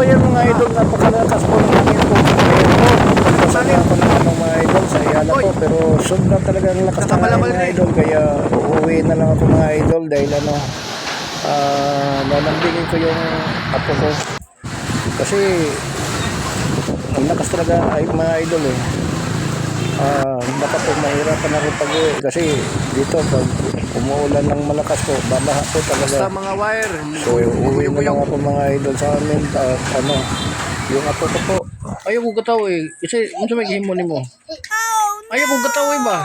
ayan mga idol, napakalakas po ng hangin po. Pasali ako naman ng mga idol sa Ayala po. Pero sobrang talagang lakas ng Nakabalabal mga na eh. idol. Kaya uuwi na lang ako mga idol dahil ano, ah, lalambingin ko yung apo ko. Kasi, ang lakas talaga ay mga idol eh. Ah, baka po mahirapan ako pag-uwi kasi dito pag umuulan ng malakas po, babaha po talaga. Basta mga wire. So, uwi na lang ako mga idol sa amin. At ano, yung apo ko po. Ayaw ko gataw eh. Kasi, ano may gihimo ni mo? Ayaw ko gataw eh ba?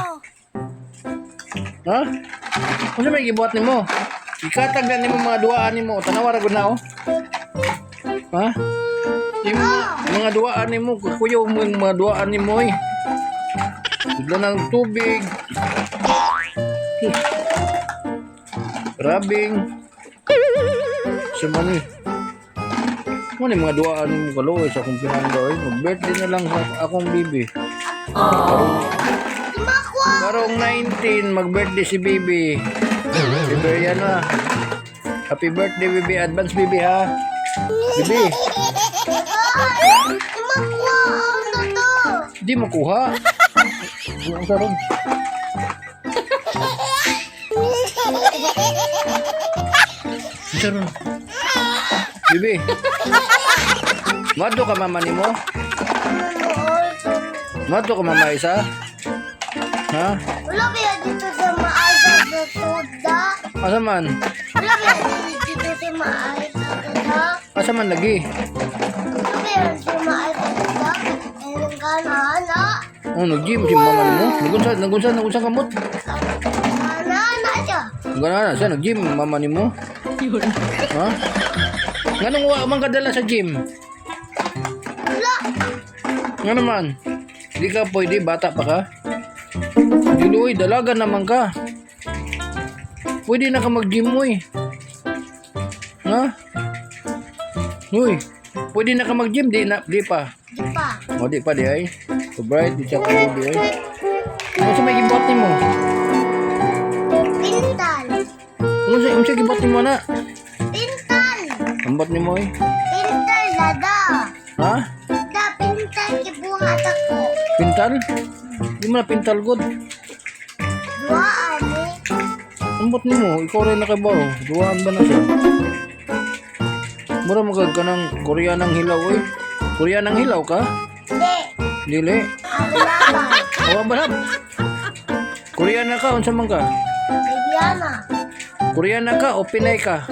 Ha? Ano may gibuhat ni mo? Ikatag na ni mo mga duaan ni mo. Tanawara ko na oh. Ha? Yung mga, mga duaan ni mo, kuyaw mo yung mga duaan ni mo eh. Bigla ng tubig. Rabing. Sa mani. Ano yung mga duaan mo kaloy sa akong pinangga eh. Mag-birthday na lang sa akong bibi. Karong, karong 19, mag-birthday si bibi. Bibi yan na. Happy birthday bibi. Advance bibi ha. Bibi. Di makuha. Ang sarong. Ang sarong. Bibi. Madto ka mama ni mo? Madto ka mama isa? Ha? Wala kaya dito sa maaga na soda? Asa man? Wala kaya dito sa maaga na soda? Asa man lagi? Wala kaya sa maaga na soda? Ayun ka na, ana. Oh, nag-gym si mama ni mo. Nagunsa, nagunsa, nagunsa kamot. Gana na siya, nag-gym mama ni mo. Ha? Nganong wa man kadala sa gym? Wala. Nga naman. Di ka pwede, bata pa ka. Diluy, dalaga naman ka. Pwede na ka mag-gym mo eh. Ha? Uy, pwede na ka mag-gym, di, na, di pa. Di pa. O, di pa di ay. So bright, di siya ko di ay. Ano sa may gibot ni mo? Pintal. Ano sa, ano sa gibot ni mo na? Pintal. Ambot ni mo eh. Pintal, dada. Ha? Da, pintal, kibuhat ako. Pintal? Di mo na pintal good. Dua, ame. Ambot ni mo, ikaw rin nakabaw. Duwaan ba na siya? Mura magag ka ng Koreanang hilaw eh. Koreanang hilaw ka? Di. Dili. Abalaban. Awa ba na? Koreana ka, unsa man ka? Bibiana. Koreana ka o Pinay ka?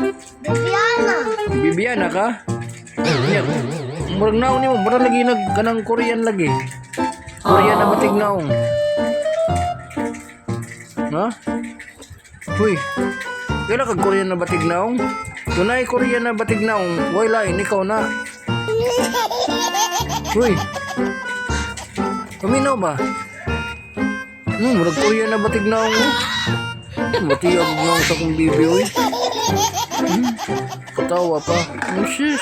Bibiana. Bibiana ka? Nya, murag naon ni mo, murag lagi nag kanang Korean lagi. Korean na batig naong. Ha? Uy, kailan kag Korean na batig naong? Tunay Korean na batig naong, way lain, ikaw na. Uy, kaminaw ba? Hmm, murag Korean na batig naong. Oh. Mati ako naong sa kong bibi, uy. Katawa pa. Oh, sis.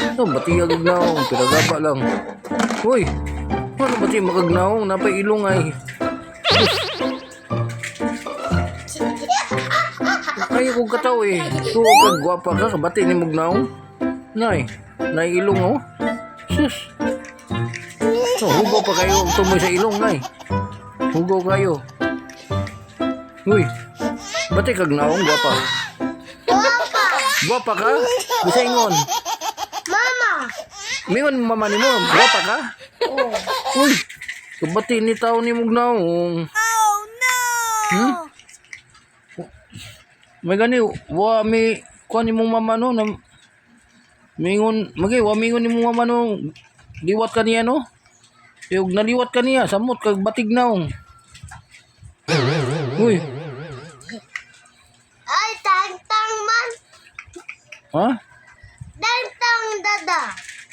Ito, batiyag naong. Pinagaba lang. Uy, ano bati makagnaong? Napay ay. Ay, kung kataw eh. Tuwa ka, gwapa ka. Kabati ni magnaong. Nay, nay ilong oh. Sis. So, hugaw pa kayo. Tumoy sa ilong, nay. Hugaw kayo. Uy, bati kag naong, gwapa. Papa. Gwapa ka? Bisa ingon. Mama. Mingon mama ni mo, gwapa ka? Oh. Uy, kabati ni tao ni Mugnaong. Oh no. Hmm? May gani, wa mi kuha ni mong mama no, na, mingon, magay, wa mingon ni mong mama no, liwat ka niya no? Yung naliwat ka niya, samot, kag batig naong. Uy, ha? Tang-tang dada.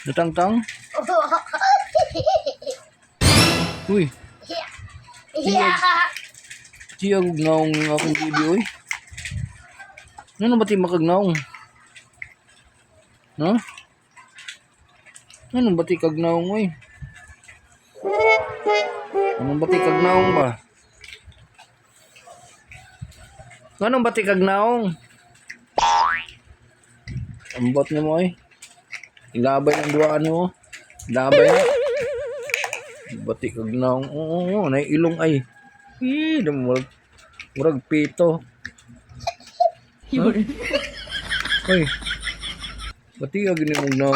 Datang-tang? Uy, Yeah. Siya gugnaong ng akong bibi, oy. Ano ba ti makagnaong? Ha? Ano ba ti kagnaong, oy? Ano ba ti kagnaong ba? Ano ba ti kagnaong? Ambot ni mo, oy. ilabay ng duwaan mo. Labay na. Bati kag na. Oo, oo, na ilong ay. Eh, murag, murag pito. Ay. Bati kag ni mong na.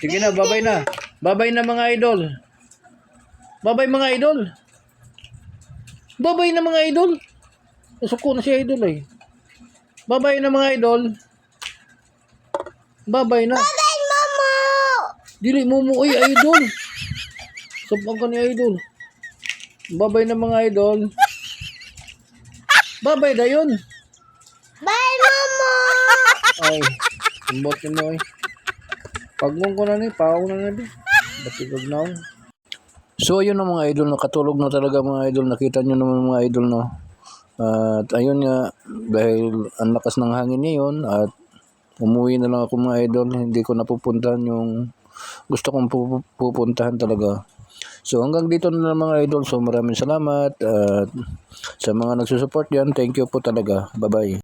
Sige na, babay na. Babay na mga idol. Babay mga idol. Babay na mga idol. Nasuko na si idol eh. Babay na mga idol. Babay na. Ay, mama! Dili mo mo ay idol. Sabang ka ni idol. Babay na mga idol. Babay na yun. Bye, mama! Ay, simbot ni mo ay. Pagmong ko na ni, pao na na di. Batigog na ako. So ayun na mga idol, nakatulog na talaga mga idol. Nakita nyo naman mga idol no. At ayun nga, dahil ang lakas ng hangin ngayon at umuwi na lang ako mga idol. Hindi ko napupuntahan yung gusto kong pupu- pupuntahan talaga. So hanggang dito na lang mga idol. So maraming salamat. At sa mga nagsusupport yan, thank you po talaga. Bye-bye.